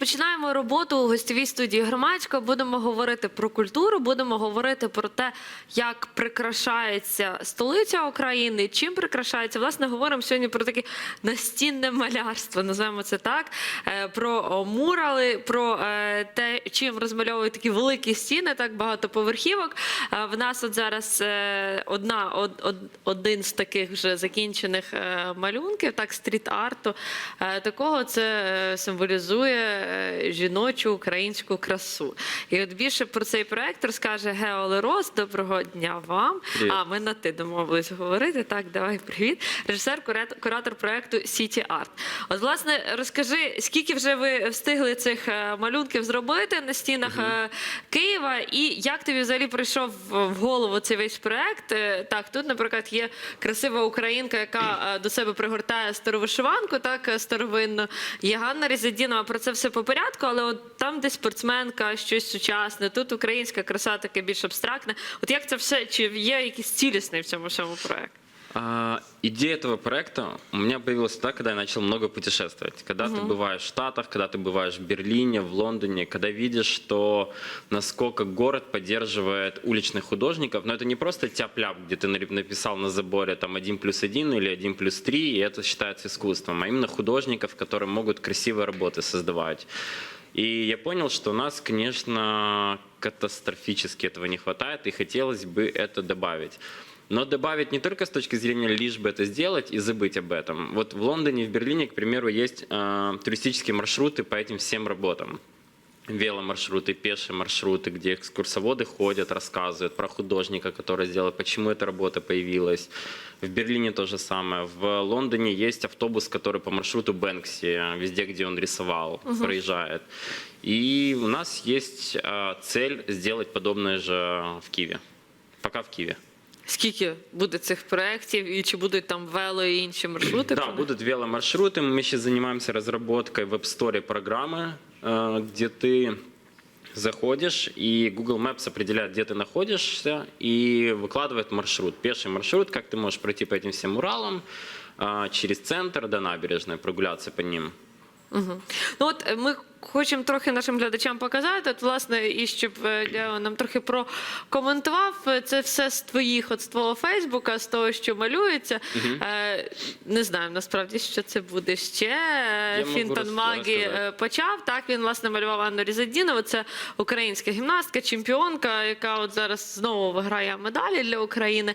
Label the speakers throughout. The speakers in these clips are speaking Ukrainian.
Speaker 1: розпочинаємо роботу у гостєвій студії громадського. Будемо говорити про культуру, будемо говорити про те, як прикрашається столиця України, чим прикрашається. Власне, говоримо сьогодні про таке настінне малярство, називаємо це так. е, Про мурали, про е, те, чим розмальовують такі великі стіни, так багатоповерхівок. Е, В нас от зараз одна од- од- один з таких вже закінчених малюнків, так стріт-арту. Такого це символізує жіночу українську красу. І от більше про цей проект розкаже Гео Лерос. Доброго дня вам.
Speaker 2: Привіт.
Speaker 1: А ми на ти домовились говорити. Так, давай привіт. Режисер, куратор проекту City Art. От, власне, розкажи, скільки вже ви встигли цих е, малюнків зробити на стінах е, Києва, і як тобі взагалі прийшов в голову цей весь проект? Е, Так, тут, наприклад, є красива українка, яка е, до себе пригортає стару вишиванку, так е, старовинну. Є Ганна Різадінова, про це все по порядку, але от там, де спортсменка, щось сучасне, тут українська краса таке більш абстрактне. От як це все, чи є якісь цілісний в цьому всьому проект?
Speaker 2: А, идея этого проекта у меня появилась тогда, когда я начал много путешествовать. Когда ты бываешь в Штатах, когда ты бываешь в Берлине, в Лондоне, когда видишь, что насколько город поддерживает уличных художников, но это не просто тяп-ляп, где ты написал на заборе там 1 плюс 1 или 1 плюс 3, и это считается искусством, а именно художников, которые могут красивые работы создавать. И я понял, что у нас, конечно, катастрофически этого не хватает, и хотелось бы это добавить. Но добавить не только с точки зрения лишь бы это сделать и забыть об этом. Вот в Лондоне и в Берлине, к примеру, есть э, туристические маршруты по этим всем работам. Веломаршруты, пешие маршруты, где экскурсоводы ходят, рассказывают про художника, который сделал, почему эта работа появилась. В Берлине то же самое. В Лондоне есть автобус, который по маршруту Бэнкси, везде, где он рисовал, проезжает. И у нас есть э, цель сделать подобное же в Киеве. Пока в Киеве.
Speaker 1: Скільки буде цих проєктів, і чи будуть там вело і інші маршрути?
Speaker 2: Да, будут веломаршруты. Мы сейчас занимаемся разработкой в App Store программы, э, где ты заходишь, и Google Maps определяет, где ты находишься, и выкладывает маршрут. Пеший маршрут, как ты можешь пройти по этим всем Уралам, э, через центр до набережной, прогуляться по ним.
Speaker 1: Угу. Ну от е, ми хочемо трохи нашим глядачам показати. От, власне, і щоб е, Лео нам трохи прокоментував е, це все з твоїх, от з твого Фейсбука, з того, що малюється. Е, не знаю насправді, що це буде ще.
Speaker 2: Я
Speaker 1: Фінтон Магі почав. Так він власне малював Анну Різадінову. Це українська гімнастка, чемпіонка, яка от зараз знову виграє медалі для України.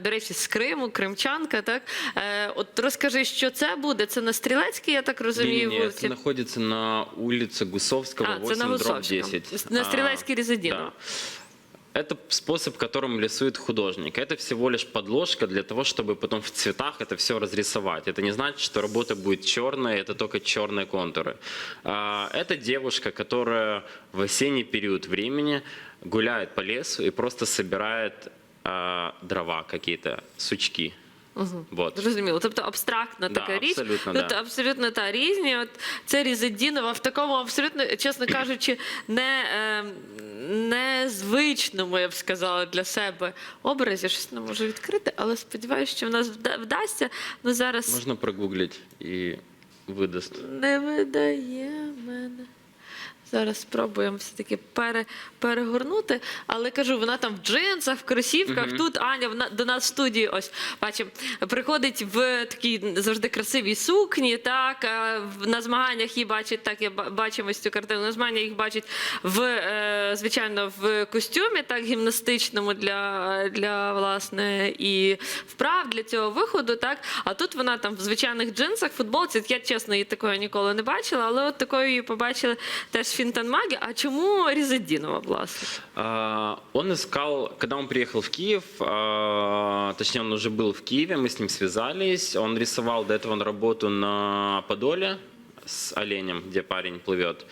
Speaker 1: До речі, з Криму, кримчанка. Так от розкажи, що це буде? Це на стрілецькій, я так розумію,
Speaker 2: Не-не-не,
Speaker 1: вулиці.
Speaker 2: это находится на улице Гусовского,
Speaker 1: А, це
Speaker 2: 8,
Speaker 1: на
Speaker 2: дробь
Speaker 1: Гусовському.
Speaker 2: 10.
Speaker 1: На
Speaker 2: А,
Speaker 1: Стрілецькій Резидіно.
Speaker 2: да. Это способ, которым рисует художник. Это всего лишь подложка для того, чтобы потом в цветах это все разрисовать. Это не значит, что работа будет черная, это только черные контуры. А, Это девушка, которая в осенний период времени гуляет по лесу и просто собирает а, дрова какие-то, сучки. Вот.
Speaker 1: Зрозуміло, тобто абстрактна
Speaker 2: Да,
Speaker 1: така річ.
Speaker 2: абсолютно,
Speaker 1: Тут
Speaker 2: да.
Speaker 1: абсолютно та різні. От це Різадінова в такому абсолютно, чесно кажучи, не, е, незвичному, я б сказала, для себе образі. Щось не можу відкрити, але сподіваюся, що в нас вда- вдасться. Ну зараз
Speaker 2: Можно прогуглить и выдаст.
Speaker 1: не видає мене. Зараз спробуємо все-таки пере, перегорнути. Але кажу, вона там в джинсах, в кросівках. Тут Аня вона, до нас в студії, ось бачимо, приходить в такій завжди красивій сукні. Так, в- на змаганнях її бачить, так я бачимо ось цю картину. На змаганнях їх бачить в е, звичайно в костюмі, так гімнастичному для, для власне і вправ для цього виходу. Так, а тут вона там в звичайних джинсах, футболці. Я чесно її такої ніколи не бачила, але от такою її побачили теж Фінтон Магі. А чому Різадінова, власне?
Speaker 2: А, Он искал, когда он приехал в Киев, а, точнее, он уже был в Киеве, мы с ним связались. Он рисовал до этого работу на Подоле с оленем, где парень плывет.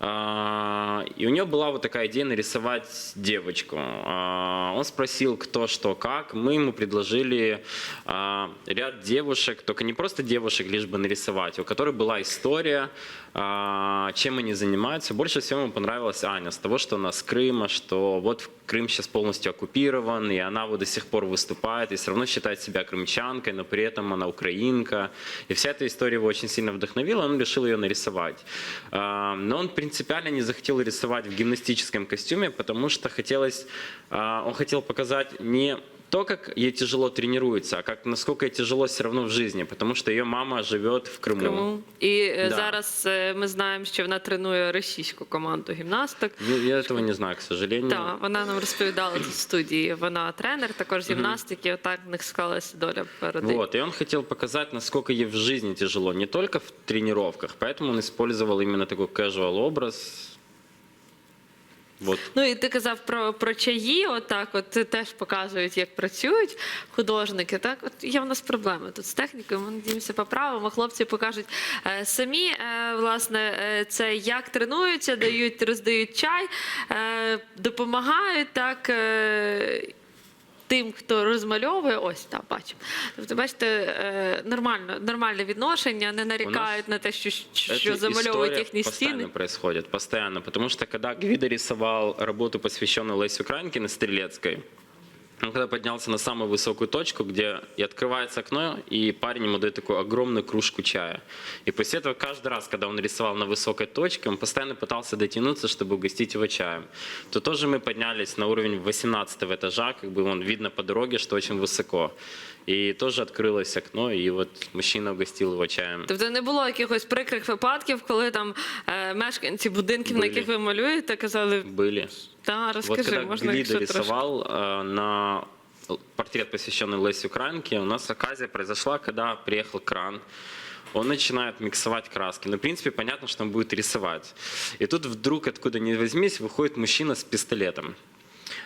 Speaker 2: А, И у него была вот такая идея нарисовать девочку. А, Он спросил, кто, что, как. Мы ему предложили а, ряд девушек, только не просто девушек, лишь бы нарисовать, у которой была история, а, чем они занимаются. Больше всего ему понравилась Аня, с того, что она с Крыма, что вот Крым сейчас полностью оккупирован, и она вот до сих пор выступает, и все равно считает себя крымчанкой, но при этом она украинка. И вся эта история его очень сильно вдохновила, он решил ее нарисовать. А, Но он принципиально не захотел рисовать в гимнастическом костюме, потому что хотелось, а, он хотел показать не то, как ей тяжело тренируется, а как насколько ей тяжело все равно в жизни, потому что ее мама живет в Крыму.
Speaker 1: Криму. І е,
Speaker 2: Да.
Speaker 1: зараз е, ми знаємо, що вона тренує російську команду гімнасток.
Speaker 2: Я, я этого не знаю, к сожалению.
Speaker 1: Так, вона нам розповідала тут в студії. Вона тренер, також з гімнастики. Отак в них склалася доля перед
Speaker 2: Вот, и он хотел показать, насколько ей в жизни тяжело, не только в тренировках, поэтому он использовал именно такой casual образ. Вот.
Speaker 1: Ну і ти казав про, про чаї, отак, от теж показують, як працюють художники. Так, от є в нас проблеми тут з технікою. Ми надіємося поправимо. Хлопці покажуть е, самі, е, власне, е, це як тренуються, дають, роздають чай, е, допомагають так. Е, Тим, хто розмальовує, ось так бачимо. Тобто, бачите, е, нормально, нормальне відношення, не нарікають на те, що, що замальовують їхні
Speaker 2: постоянно
Speaker 1: стіни.
Speaker 2: происходит, постоянно. Потому что когда Гвида рисовал работу, посвященную на Стрелецкой, он когда поднялся на самую высокую точку, где и открывается окно, и парень ему дает такую огромную кружку чая. И после этого каждый раз, когда он рисовал на высокой точке, он постоянно пытался дотянуться, чтобы угостить его чаем. То тоже мы поднялись на уровень 18 этажа, как бы вон видно по дороге, что очень высоко. И тоже открылось окно, и вот мужчина угостил его чаем.
Speaker 1: Тобто не було якихось прикрих випадків, коли там е, мешканці будинків, на
Speaker 2: Були.
Speaker 1: яких ви малюєте, казали,
Speaker 2: Были.
Speaker 1: та
Speaker 2: Вот
Speaker 1: розкажи,
Speaker 2: когда
Speaker 1: можна
Speaker 2: Гвида
Speaker 1: якщо трошки.
Speaker 2: рисовал э, на портрет, посвященный Лесе Украинке, у нас оказия произошла, когда приехал кран. Он начинает миксовать краски. Ну, в принципе, понятно, что он будет рисовать. И тут вдруг, откуда ни возьмись, выходит мужчина с пистолетом.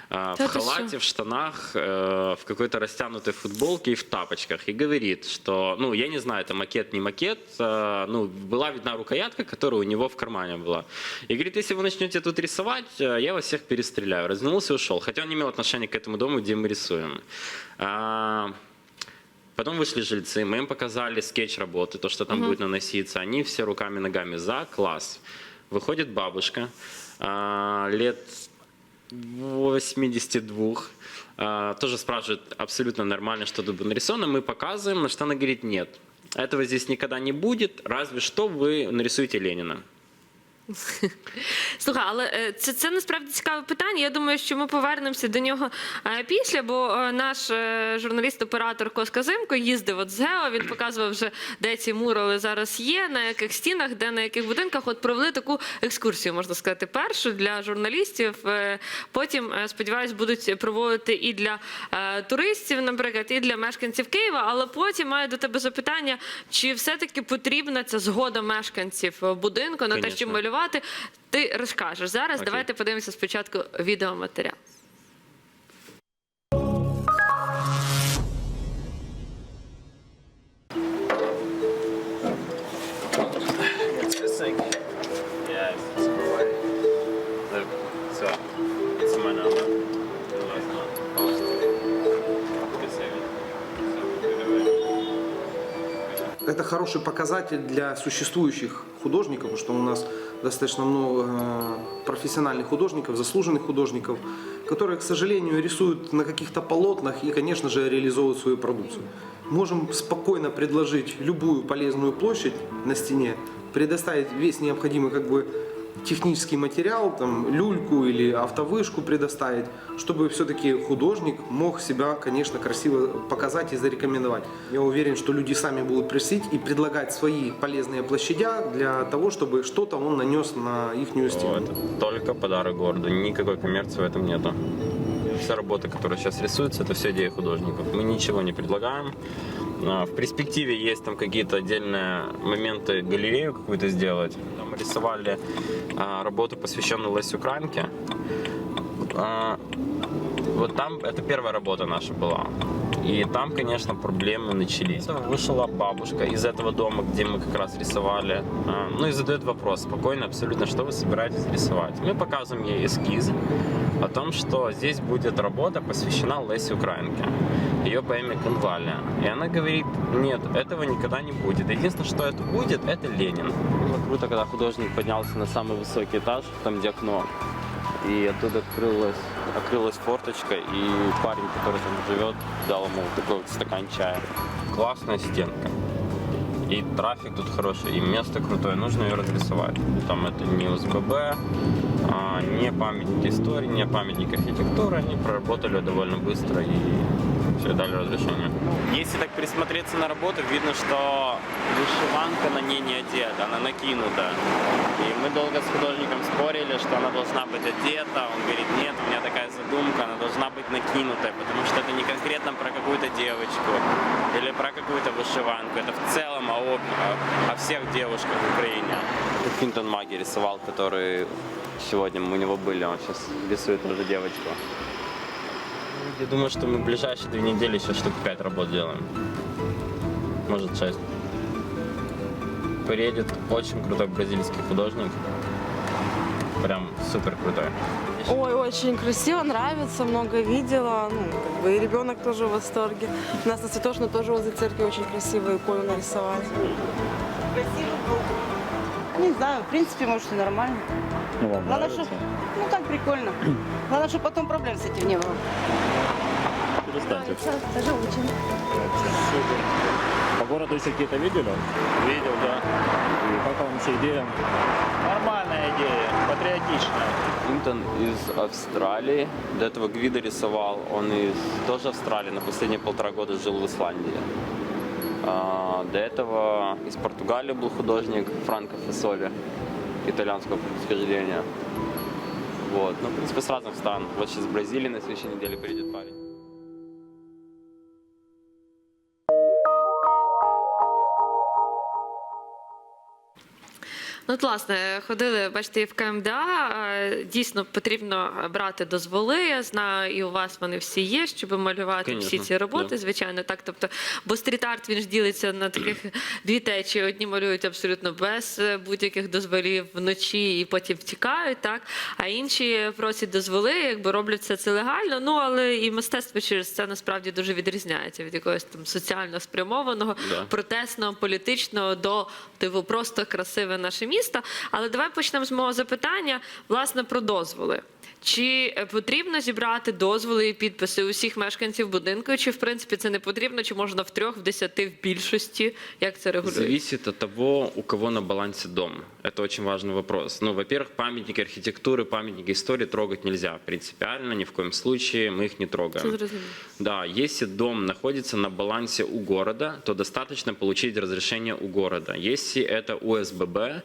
Speaker 1: Да
Speaker 2: В
Speaker 1: ты
Speaker 2: халате, в штанах, э, в какой-то растянутой футболке и в тапочках. И говорит, что, ну, я не знаю, это макет, не макет, э, ну, была видна рукоятка, которая у него в кармане была. И говорит, если вы начнете тут рисовать, э, я вас всех перестреляю. Развернулся и ушел. Хотя он не имел отношения к этому дому, где мы рисуем. А, Потом вышли жильцы, мы им показали скетч работы, то, что там будет наноситься. Они все руками, ногами за, класс. Выходит бабушка, а, лет 82, а, тоже спрашивает абсолютно нормально, что тут было нарисовано. Мы показываем, на что она говорит, нет, этого здесь никогда не будет, разве что вы нарисуете Ленина.
Speaker 1: Слухай, але е, це, це насправді цікаве питання. Я думаю, що ми повернемося до нього е, після, бо е, наш журналіст-оператор Коска Зимко їздив от з Гео, він показував вже, де ці мурали зараз є, на яких стінах, де на яких будинках. От провели таку екскурсію, можна сказати, першу для журналістів. Потім, сподіваюсь, будуть проводити і для туристів, наприклад, і для мешканців Києва. Але потім маю до тебе запитання, чи все-таки потрібна ця згода мешканців будинку на те,
Speaker 2: Конечно.
Speaker 1: щоб малювати. Ти розкажеш зараз.
Speaker 2: Окей.
Speaker 1: Давайте подивимося спочатку відеоматеріал.
Speaker 3: Это хороший показатель для существующих художников, что у нас достаточно много э, профессиональных художников, заслуженных художников, которые, к сожалению, рисуют на каких-то полотнах и, конечно же, реализовывают свою продукцию. Можем спокойно предложить любую полезную площадь на стене, предоставить весь необходимый как бы технический материал, там, люльку или автовышку предоставить, чтобы все-таки художник мог себя, конечно, красиво показать и зарекомендовать. Я уверен, что люди сами будут просить и предлагать свои полезные площадя для того, чтобы что-то он нанес на их
Speaker 2: Ну,
Speaker 3: стену.
Speaker 2: это только подарок городу. Никакой коммерции в этом нету. Вся работа, которая сейчас рисуется, это все идеи художников. Мы ничего не предлагаем. А, В перспективе есть там какие-то отдельные моменты, галерею какую-то сделать. Мы рисовали а, работу, посвященную Лесе Украинке. А, Вот там, это первая работа наша была. И там, конечно, проблемы начались. Вышла бабушка из этого дома, где мы как раз рисовали, а, ну и задает вопрос спокойно, абсолютно, что вы собираетесь рисовать. Мы показываем ей эскиз о том, что здесь будет работа, посвящена Лесе Украинке, ее по имени Конвалия. И она говорит, нет, этого никогда не будет. Единственное, что это будет, это Ленин. Круто, когда художник поднялся на самый высокий этаж, там где окно, и оттуда открылась открылась форточка, и парень, который там живет, дал ему такой вот стакан чая. Классная стенка. И трафик тут хороший, и место крутое, нужно ее разрисовать. Там это не УСББ, а, не памятник истории, не памятник архитектуры. Они проработали довольно быстро и все дали разрешение. Если так присмотреться на работу, видно, что вышиванка на ней не одета, она накинута. И мы долго с художником спорили, что она должна быть одета. Он говорит, нет, у меня такая задумка, она должна быть накинутая, потому что это не конкретно про какую-то девочку или про какую-то вышиванку. Это в целом о, об- о- о всех девушках в Украине. Финтон Маги рисовал, который сегодня мы у него были, он сейчас рисует уже девочку. Я думаю, что мы в ближайшие две недели еще штук пять работ делаем. Может, шесть. Приедет очень крутой бразильский художник. Прям супер крутой.
Speaker 4: Ой, очень красиво, нравится, много видела. Ну, как бы и ребенок тоже в восторге. У нас на Цветочной тоже возле церкви очень красивую икону нарисовали.
Speaker 5: Не знаю, в принципе, может и нормально.
Speaker 6: Ну, вам
Speaker 5: Главное, что... Ну так прикольно. Главное, чтобы потом проблем с этим не было.
Speaker 6: Перестаньте.
Speaker 5: Даже очень.
Speaker 6: Супер. По городу еще какие-то видели? Видел, да. И как вам вообще идея?
Speaker 7: Нормальная идея, патриотичная.
Speaker 2: Клинтон из Австралии. До этого Гвида рисовал. Он из тоже Австралии. На последние полтора года жил в Исландии. А, До этого из Португалии был художник Франко Фасоли, итальянского происхождения. Вот. Ну, в принципе, с разных стран. Вот сейчас в Бразилии на следующей неделе приедет парень.
Speaker 1: Ну, от, власне, ходили, бачите, в КМДА. Дійсно потрібно брати дозволи. Я знаю, і у вас вони всі є, щоб малювати
Speaker 2: Конечно,
Speaker 1: всі ці роботи, звичайно, так. Тобто, бо стріт-арт він ж ділиться на таких дві течії. Одні малюють абсолютно без е, будь-яких дозволів вночі і потім втікають, так. А інші просять дозволи, якби роблять все це легально. Ну але і мистецтво через це насправді дуже відрізняється від якогось там соціально спрямованого,
Speaker 2: Да.
Speaker 1: протестного, політичного до типу просто красиве наше місто. Але давай почнемо з мого запитання власне про дозволи. Чи е, потрібно зібрати дозволи і підписи усіх мешканців будинку? Чи в принципі це не потрібно? Чи можна в трьох, в десяти, в більшості? Як це регулюється?
Speaker 2: Зависит от того, у кого на балансе дом. Это очень важный вопрос. Ну, во-первых, памятники архитектуры, памятники истории трогать нельзя. Принципиально, ни в коем случае мы их не
Speaker 1: Це
Speaker 2: трогаем.
Speaker 1: зрозуміло.
Speaker 2: Да, если дом находится на балансе у города, то достаточно получить разрешение у города. Если это УСББ,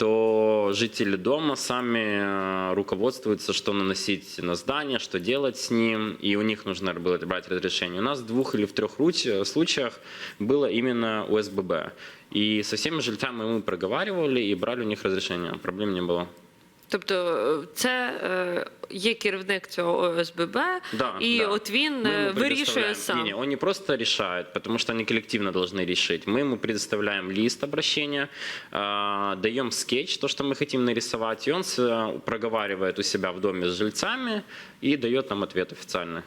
Speaker 2: то жители дома сами э, руководствуются, что наносить на здание, что делать с ним, и у них нужно было брать разрешение. У нас в двух или в трех ру- случаях было именно УСББ. И со всеми жильцами мы проговаривали и брали у них разрешение. Проблем не было.
Speaker 1: Тобто е, це е, є керівник цього ОСББ,
Speaker 2: Да,
Speaker 1: і
Speaker 2: да.
Speaker 1: от він
Speaker 2: Мы
Speaker 1: е,
Speaker 2: ему
Speaker 1: вирішує
Speaker 2: предоставляем-
Speaker 1: сам.
Speaker 2: Не, не, он не просто решает, потому что они коллективно должны решить. Мы ему предоставляем лист обращения, э, даем скетч, то, что мы хотим нарисовать, и он с- проговаривает у себя в доме с жильцами и дает нам ответ официальный.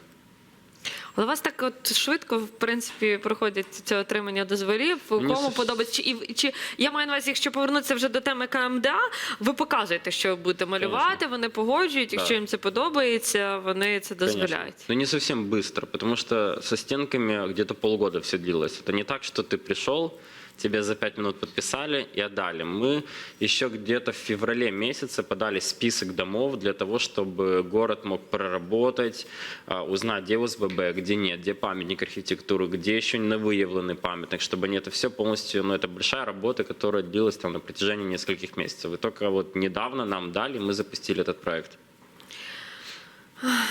Speaker 1: Але у вас так от швидко, в принципі, проходять це отримання дозволів.
Speaker 2: Мені
Speaker 1: Кому
Speaker 2: це-
Speaker 1: подобається? Чи, і- чи я маю на увазі, якщо повернутися вже до теми КМДА, ви показуєте, що ви будете малювати,
Speaker 2: Конечно.
Speaker 1: вони погоджують, якщо
Speaker 2: Да.
Speaker 1: їм це подобається, вони це
Speaker 2: Конечно.
Speaker 1: дозволяють.
Speaker 2: Но не совсем быстро, потому что со стенками где-то полгода все длилось. Это не так, что ты пришел, тебе за пять минут подписали и отдали. Мы еще где-то в феврале месяце подали список домов для того, чтобы город мог проработать, а, узнать, где ОСББ, где нет, где памятник архитектуры, где еще не выявленный памятник, чтобы они это все полностью, ну это большая работа, которая длилась там на протяжении нескольких месяцев. И только вот недавно нам дали, мы запустили этот проект.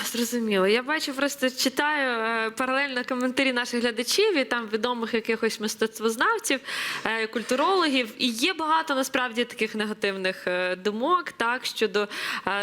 Speaker 1: Зрозуміло. Я бачу, просто читаю е, паралельно коментарі наших глядачів і там відомих якихось мистецтвознавців, е, культурологів. І є багато насправді таких негативних е, думок, так щодо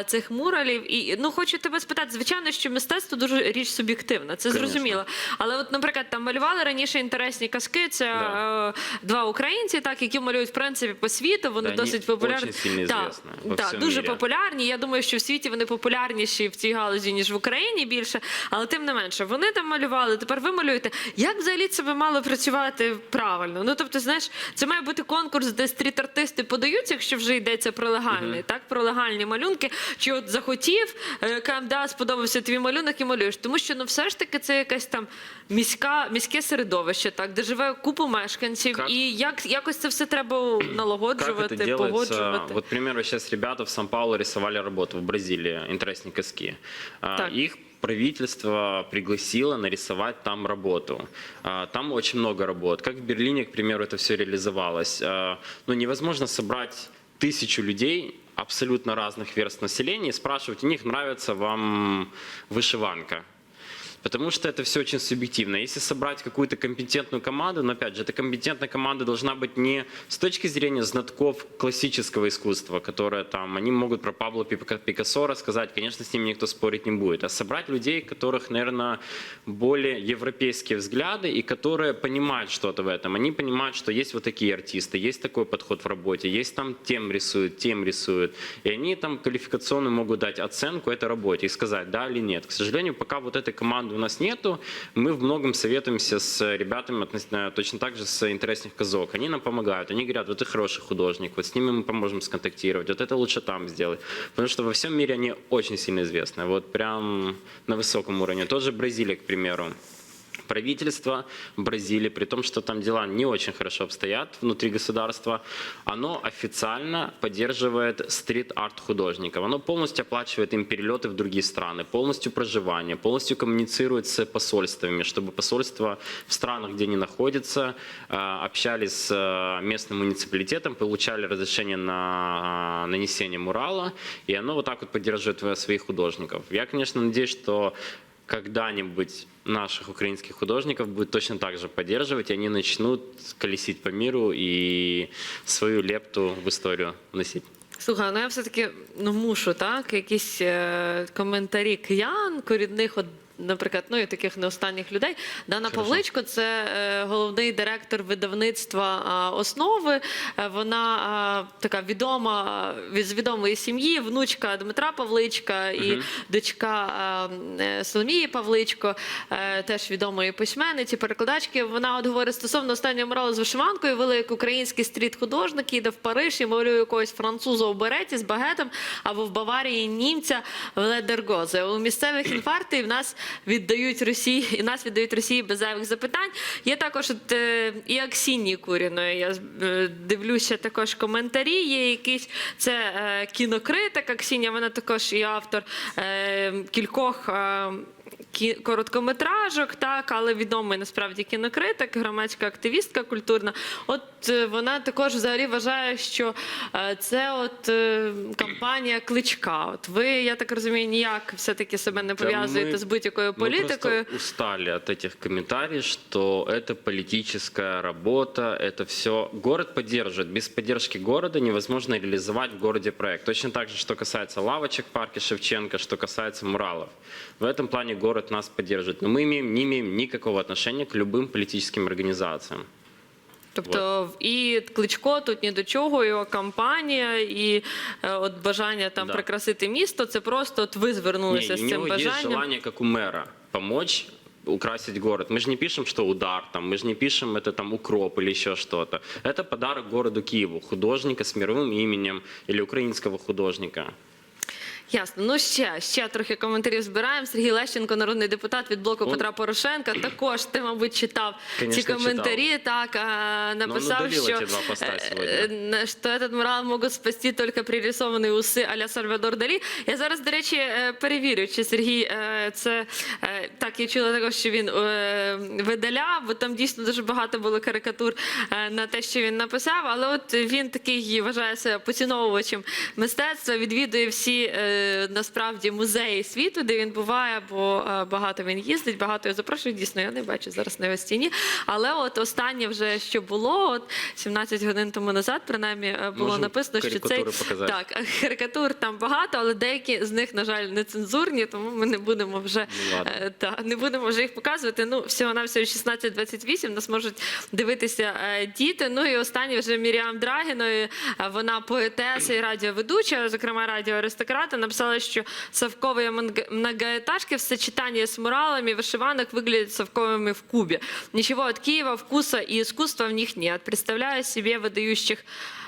Speaker 1: цих муралів. І ну хочу тебе спитати, звичайно, що мистецтво дуже річ суб'єктивна, це
Speaker 2: Конечно.
Speaker 1: зрозуміло. Але, от, наприклад, там малювали раніше інтересні казки. Це
Speaker 2: Да.
Speaker 1: два українці, так які малюють в принципі по світу. Вони
Speaker 2: Да,
Speaker 1: досить популярні.
Speaker 2: известны во
Speaker 1: дуже популярні. Я думаю, що в світі вони популярніші в цій галузі галузі, ніж в Україні більше, але тим не менше, вони там малювали. Тепер ви малюєте. Як взагалі це би мало працювати правильно? Ну тобто, знаєш, це має бути конкурс, де стріт-артисти подаються, якщо вже йдеться про легальний, так про легальні малюнки. Чи от захотів е, КМДА сподобався твій малюнок і малюєш? Тому що ну все ж таки це якась там міська міське середовище, так де живе купу мешканців,
Speaker 2: Как-
Speaker 1: і як якось це все треба
Speaker 2: Как
Speaker 1: налагоджувати,
Speaker 2: это
Speaker 1: погоджувати.
Speaker 2: Вот, к примеру, сейчас ребята в Сан-Паулу рисовали работу в Бразилии, интересные коски. А,
Speaker 1: Так.
Speaker 2: Их правительство пригласило нарисовать там работу. А, Там очень много работ. Как в Берлине, к примеру, это все реализовалось. А, Ну, невозможно собрать тысячу людей абсолютно разных верст населения и спрашивать у них, нравится вам вышиванка. Потому что это все очень субъективно. Если собрать какую-то компетентную команду, но опять же, эта компетентная команда должна быть не с точки зрения знатков классического искусства, которые там, они могут про Пабло Пика- Пикассо рассказать, конечно, с ними никто спорить не будет, а собрать людей, которых, наверное, более европейские взгляды и которые понимают что-то в этом. Они понимают, что есть вот такие артисты, есть такой подход в работе, есть там тем рисуют, тем рисуют. И они там квалификационно могут дать оценку этой работе и сказать, да или нет. К сожалению, пока вот этой команды у нас нету, мы в многом советуемся с ребятами относительно точно так же с интересных казок. Они нам помогают, они говорят, вот ты хороший художник, вот с ними мы поможем сконтактировать, вот это лучше там сделать. Потому что во всем мире они очень сильно известны, вот прям на высоком уровне. Тот же Бразилия, к примеру Правительство Бразилии, при том, что там дела не очень хорошо обстоят внутри государства, оно официально поддерживает стрит-арт художников. Оно полностью оплачивает им перелеты в другие страны, полностью проживание, полностью коммуницирует с посольствами, чтобы посольства в странах, где они находятся, э, общались с э, местным муниципалитетом, получали разрешение на э, нанесение мурала, и оно вот так вот поддерживает своих художников. Я, конечно, надеюсь, что когда-нибудь наших украинских художников будет точно так же поддерживать, и они начнут колесить по миру и свою лепту в историю вносить.
Speaker 1: Слухай, ну я все-таки ну, мушу, так, якісь е, коментарі киян, корінних, от, наприклад, ну і таких не останніх людей. Дана
Speaker 2: Хорошо.
Speaker 1: Павличко це е, головний директор видавництва основи. Е, Вона така відома від з відомої сім'ї, внучка Дмитра Павличка і дочка а, е, Соломії Павличко, теж відомої письменниці, перекладачки. Вона от говорить стосовно останнього муралу з вишиванкою, великий український стріт-художник їде в Париж і малює якогось француза у береті з багетом, або в Баварії німця в ледергозе. У місцевих інфарктів нас віддають Росії, і нас віддають Росії без зайвих запитань. Є також от, е, і Аксінії Куріної. Я е, дивлюся також коментарі. Є якісь це е, кінокритик Аксінія, вона також і автор кількох е, кі- Короткометражок, так, але відомий насправді кінокритик, громадська активістка культурна. От е, вона також взагалі вважає, що е, це от е, кампанія кличка. От ви, я так розумію, ніяк все-таки себе не
Speaker 2: Да
Speaker 1: пов'язуєте
Speaker 2: мы-
Speaker 1: з будь-якою
Speaker 2: Мы
Speaker 1: політикою.
Speaker 2: просто устали от этих комментариев, что это политическая работа, это все. Город поддерживает. Без поддержки города невозможно реализовать в городе проект. Точно так же, что касается лавочек в парке Шевченко, что касается муралов. В этом плане город нас поддерживает. Но мы имеем, не имеем никакого отношения к любым политическим организациям.
Speaker 1: Тобто і Кличко тут ні до чого, його кампанія, і е, от бажання там
Speaker 2: Да.
Speaker 1: прикрасити місто. Це просто от ви
Speaker 2: Не,
Speaker 1: звернулися
Speaker 2: у
Speaker 1: з цим
Speaker 2: него есть
Speaker 1: бажанням.
Speaker 2: желание, как у мэра, помочь украсить город. Мы же не пишем, что удар, там, мы же не пишем это там укроп или еще что-то. Это подарок городу Киеву, художника с мировым именем или украинского художника.
Speaker 1: Ясно. Ну ще ще трохи коментарів збираємо. Сергій Лещенко, народний депутат від блоку Петра Порошенка. Також ти, мабуть, читав
Speaker 2: Конечно,
Speaker 1: ці коментарі. Так а, написав, що,
Speaker 2: эти два поста
Speaker 1: е, е, що этот мурал можуть спасти тільки пририсовані уси аля Сальвадор Далі. Я зараз, до речі, е, перевірю, чи Сергій це так. Я чула також, що він видаляв, бо там дійсно дуже багато було карикатур на те, що він написав. Але от він такий вважає себе поціновувачем мистецтва, відвідує всі насправді музеї світу, де він буває, бо е, багато він їздить, багато його запрошують. Дійсно, я не бачу зараз на його стіні. Але от останнє вже що було, от 17 годин тому назад, принаймні, е, було
Speaker 2: Можемо
Speaker 1: написано, що цей
Speaker 2: показати.
Speaker 1: так карикатур там багато, але деякі з них, на жаль, не цензурні, тому ми не будемо вже
Speaker 2: Ну,
Speaker 1: е, та не будемо вже їх показувати. Ну всього на всього 16-28, Нас можуть дивитися діти. Ну і останнє вже Міріам Драгіною. е, Вона поетеса і радіоведуча, зокрема радіо Аристократа, написали, що совковые манг- многоэтажки в сочетании с муралами вышиванок выглядят совковыми в Кубе. Ничего от Киева, вкуса и искусства в них нет. Представляю себе выдающих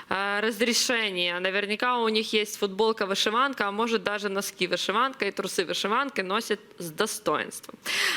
Speaker 1: э, разрешения. Наверняка у них есть футболка вышиванка, а может даже носки вышиванка и трусы вышиванки носят з достоинством.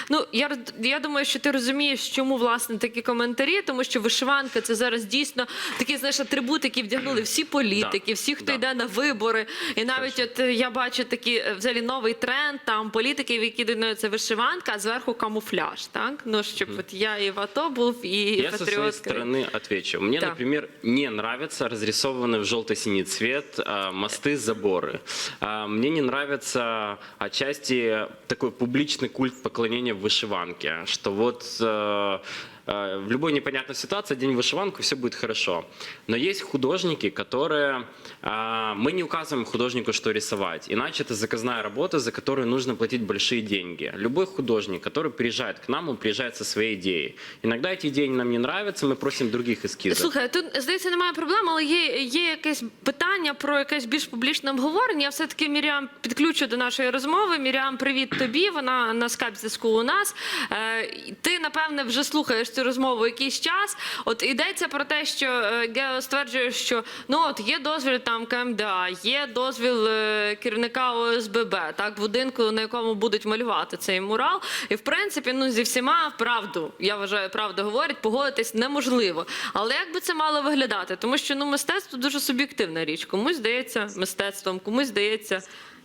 Speaker 1: Ну я роз- я думаю, що ти розумієш, чому власне такі коментарі, тому що вишиванка це зараз дійсно такий знаєш атрибут, який вдягнули всі політики, всі, хто
Speaker 2: да.
Speaker 1: йде на вибори. І навіть от е, я бачу такий е, взагалі новий тренд там політиків, які йдуть, це вишиванка, а зверху камуфляж. Так ну щоб от я і в АТО був, і
Speaker 2: Я со своей
Speaker 1: патріотка.
Speaker 2: стороны отвечу. Мне,
Speaker 1: Да.
Speaker 2: например, не нравятся разрисованные в желто-синий цвет а, мосты, заборы. А, Мне не нравится отчасти такой публичный культ поклонения в вышиванке, что вот э, э, в любой непонятной ситуации день вышиванку все будет хорошо. Но есть художники, которые а, мы не указываем художнику, что рисовать, иначе это заказная работа, за которую нужно платить большие деньги. Любой художник, который приезжает к нам, он приезжает со своей идеей. Иногда эти идеи нам не нравятся, мы просим других эскизов.
Speaker 1: Слухай, тут здається, немає проблем, але є, є якесь питання про якесь більш публічне обговорення. Я все-таки Міріам підключу до нашої розмови. Міріам, привіт тобі. Вона на скайп зв'язку у нас. Е, ти напевне вже слухаєш цю розмову якийсь час. От йдеться про те, що е, Гео стверджує, що ну от є дозвіл там КМДА, є дозвіл е, керівника ОСББ, так будинку, на якому будуть малювати цей мурал. І в принципі, ну зі всіма правду, я вважаю, правду говорять, погодитись неможливо. Але як би це мало виглядати? Тому що ну мистецтво дуже суб'єктивна річ. Комусь здається мистецтвом, комусь здається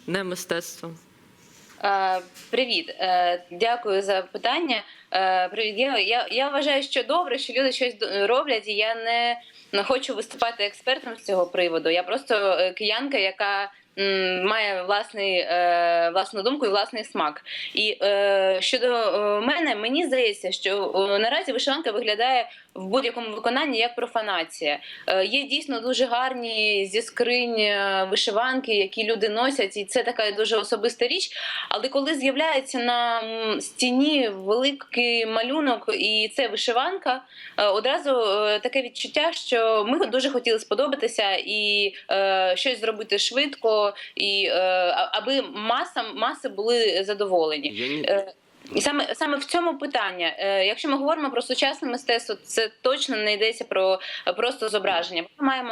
Speaker 1: не мистецтвом.
Speaker 8: Е, Привіт, Е, дякую за питання. Е, Привіт, я, я, вважаю, що добре, що люди щось роблять, і я не, хочу виступати експертом з цього приводу. Я просто киянка, яка має власний, е, власну думку і власний смак. І е, щодо е, мене, мені здається, що е, наразі вишиванка виглядає в будь-якому виконанні як профанація. Е, Є дійсно дуже гарні зі скринь вишиванки, які люди носять, і це така дуже особиста річ. Але коли з'являється на стіні великий малюнок і це вишиванка, одразу таке відчуття, що ми дуже хотіли сподобатися і е, щось зробити швидко, і е, аби маса маси були задоволені.
Speaker 2: Я
Speaker 8: Е, І саме саме в цьому питання. Е, Якщо ми говоримо про сучасне мистецтво, це точно не йдеться про просто зображення. Має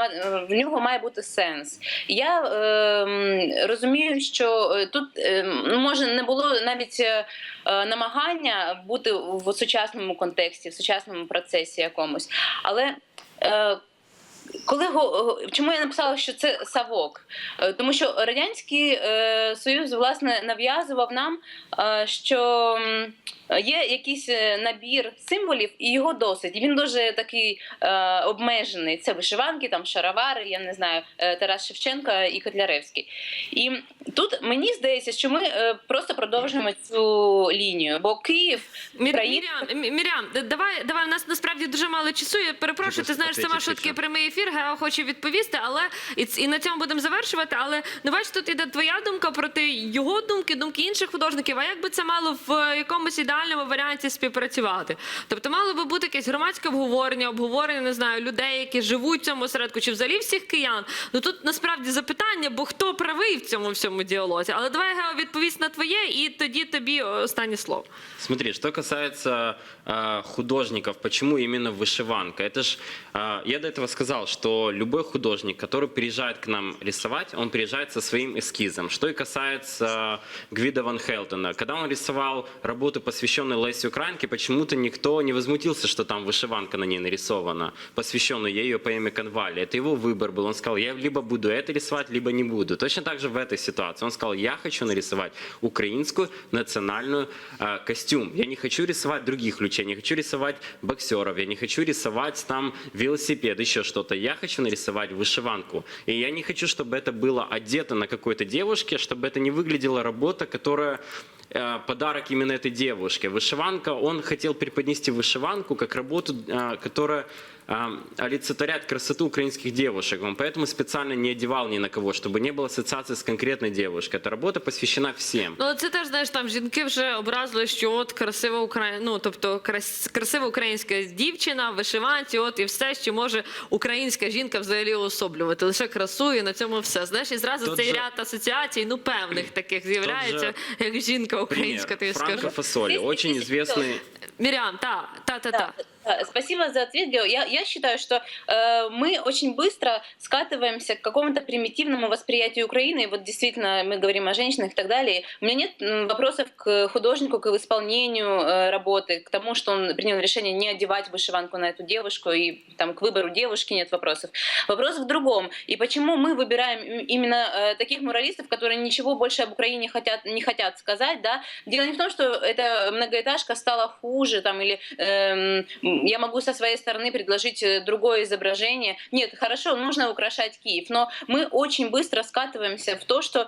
Speaker 8: в нього має бути сенс. Я е, розумію, що тут е, може не було навіть е, намагання бути в сучасному контексті, в сучасному процесі якомусь, але. Е, коли чому я написала, що це савок? Е, Тому що радянський е, союз власне нав'язував нам, е, що є якийсь е, набір символів, і його досить. І Він дуже такий е, обмежений. Це вишиванки, там шаровари, я не знаю, е, Тарас Шевченка і Котляревський. І тут мені здається, що ми е, просто продовжуємо цю лінію, бо Київ
Speaker 1: Мір,
Speaker 8: Країн-
Speaker 1: Мірям, Мірям, давай, давай. У нас насправді дуже мало часу. Я перепрошую, ти знаєш, сама що таке прямий ефір. Гео хоче відповісти, але і, і на цьому будемо завершувати. Але ну бач, тут іде твоя думка проти його думки, думки інших художників. А як би це мало в е, якомусь ідеальному варіанті співпрацювати? Тобто мало би бути якесь громадське обговорення, обговорення, не знаю, людей, які живуть в цьому осередку, чи взагалі всіх киян. Ну тут насправді запитання, бо хто правий в цьому всьому діалозі. Але давай Гео відповість на твоє, і тоді тобі останнє слово.
Speaker 2: Смотри, что касается э, художников, почему именно вышиванка? Это ж, э, я до этого сказал, что любой художник, который приезжает к нам рисовать, он приезжает со своим эскизом. Что и касается Гвида Ван Хелтона. Когда он рисовал работу, посвященную Лесе Украинке, почему-то никто не возмутился, что там вышиванка на ней нарисована, посвященную ее поэме Конвали. Это его выбор был. Он сказал, я либо буду это рисовать, либо не буду. Точно так же в этой ситуации. Он сказал, я хочу нарисовать украинскую национальную э, костюм. Я не хочу рисовать других людей, не хочу рисовать боксеров, я не хочу рисовать там велосипед, еще что-то. Я хочу нарисовать вышиванку. И я не хочу, чтобы это было одето на какой-то девушке, чтобы это не выглядела работа, которая подарок именно этой девушке. Вышиванка, он хотел преподнести вышиванку как работу, э, которая э, олицетворяет красоту украинских девушек. Он поэтому специально не одевал ни на кого, чтобы не было ассоциации с конкретной девушкой. Эта работа посвящена всем.
Speaker 1: Ну, це теж знаєш, там жінки вже образили, що от красива Україна, ну тобто крас... красива українська дівчина в вишиванці, от і все, що може українська жінка взагалі уособлювати. Лише красу і на цьому все. Знаєш, і зразу
Speaker 2: Тот
Speaker 1: цей
Speaker 2: же-
Speaker 1: ряд асоціацій, ну певних таких з'являється, як жінка українська, ти
Speaker 2: Пример. Франко
Speaker 1: скажу.
Speaker 2: Фасоли,
Speaker 8: Здесь
Speaker 2: очень
Speaker 8: здесь
Speaker 2: известный
Speaker 1: Мірям, та, та, та, та.
Speaker 8: Спасибо за ответ, Гео. Я, я считаю, что э, мы очень быстро скатываемся к какому-то примитивному восприятию Украины. И вот действительно мы говорим о женщинах и так далее. У меня нет вопросов к художнику, к исполнению э, работы, к тому, что он принял решение не одевать вышиванку на эту девушку, и там к выбору девушки нет вопросов. Вопрос в другом. И почему мы выбираем им- именно э, таких муралистов, которые ничего больше об Украине хотят, не хотят сказать, да? Дело не в том, что эта многоэтажка стала хуже, там, или эм, я могу со своей стороны предложить э, другое изображение. Нет, хорошо, нужно украшать Киев, но мы очень быстро скатываемся в то, что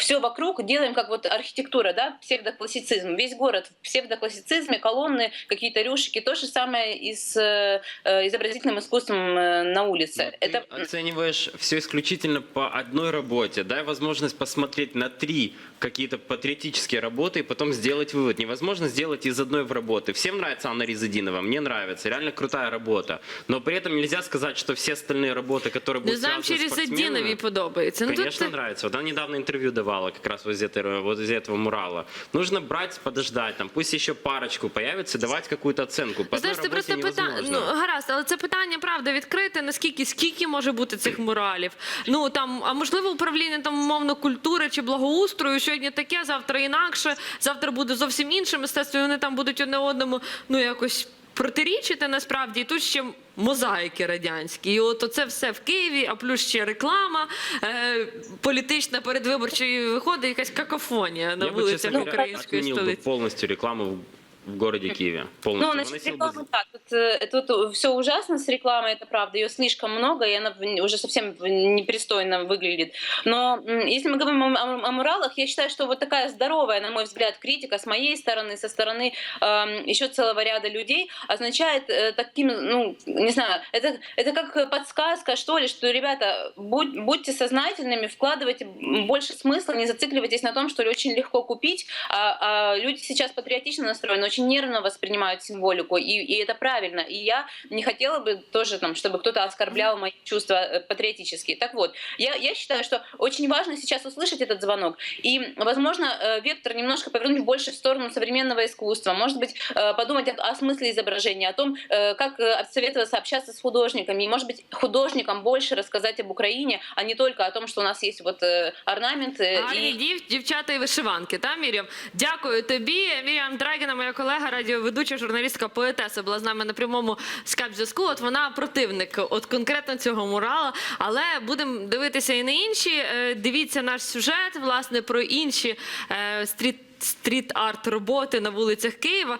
Speaker 8: все вокруг делаем как вот архитектура, да, псевдоклассицизм. Весь город в псевдоклассицизме, колонны, какие-то рюшики. То же самое и с э, э, изобразительным искусством э, на улице.
Speaker 2: Но
Speaker 8: Это
Speaker 2: Ты оцениваешь все исключительно по одной работе. Дай возможность посмотреть на три какие-то патриотические работы и потом сделать вывод. Невозможно сделать из одной в работы. Всем нравится Анна Ризадинова, мне нравится. Реально крутая работа. Но при этом нельзя сказать, что все остальные работы, которые
Speaker 1: Не
Speaker 2: будут
Speaker 1: знаємо, чи
Speaker 2: связаны с
Speaker 1: Різадінові
Speaker 2: спортсменами,
Speaker 1: подобається. Ну, тут
Speaker 2: Конечно,
Speaker 1: ти-
Speaker 2: нравится. Вот она недавно интервью давала Как раз вот из, этого, вот из этого мурала. Нужно брать, подождать, там, пусть еще парочку появится, давать какую-то оценку. По
Speaker 1: Знаєш,
Speaker 2: одной
Speaker 1: це просто питання. Ну гаразд, але це питання правда відкрите. Наскільки скільки може бути цих муралів? Ну там, а можливо, управління там умовно культури чи благоустрою сьогодні таке, завтра інакше, завтра буде зовсім інше мистецтво. і Вони там будуть одне одному ну якось протирічити насправді. І тут ще мозаїки радянські. І от це все в Києві, а плюс ще реклама е, політична передвиборча і виходить якась какофонія на
Speaker 2: Я
Speaker 1: вулицях української
Speaker 2: бы
Speaker 1: столиці.
Speaker 2: полностью рекламу в, городе Киеве.
Speaker 8: Ну,
Speaker 2: Полностью. Выносил бы
Speaker 8: рекламы, да, тут, э, тут все ужасно с рекламой, это правда, ее слишком много, и она уже совсем непристойно выглядит. Но если мы говорим о, о- муралах, я считаю, что вот такая здоровая, на мой взгляд, критика с моей стороны, со стороны эм, еще целого ряда людей означает э, таким, ну, не знаю, это, это как подсказка, что ли, что, ребята, будь- будьте сознательными, вкладывайте больше смысла, не зацикливайтесь на том, что очень легко купить, а, а люди сейчас патриотично настроены, очень нервно воспринимают символику, и, и это правильно. И я не хотела бы тоже, там, чтобы кто-то оскорблял мои чувства э, патриотические. Так вот, я, я считаю, что очень важно сейчас услышать этот звонок, и, возможно, э, вектор немножко повернуть больше в сторону современного искусства, может быть, э, подумать о, о смысле изображения, о том, э, как э, отсоветоваться, общаться с художниками, и, может быть, художникам больше рассказать об Украине, а не только о том, что у нас есть вот э, орнаменты.
Speaker 1: Гарні
Speaker 8: и...
Speaker 1: дів, дівчата і вишиванки, та Мір'ям? Дякую тобі. Мір'ям Драгіна, моя колега, Радіоведуча, журналістка, поетеса, була з нами на прямому скайп-зв'язку. От вона противник, от конкретно цього мурала. Але будемо дивитися і на інші. Е, Дивіться наш сюжет, власне, про інші е, стріт. Стріт-арт роботи на вулицях Києва.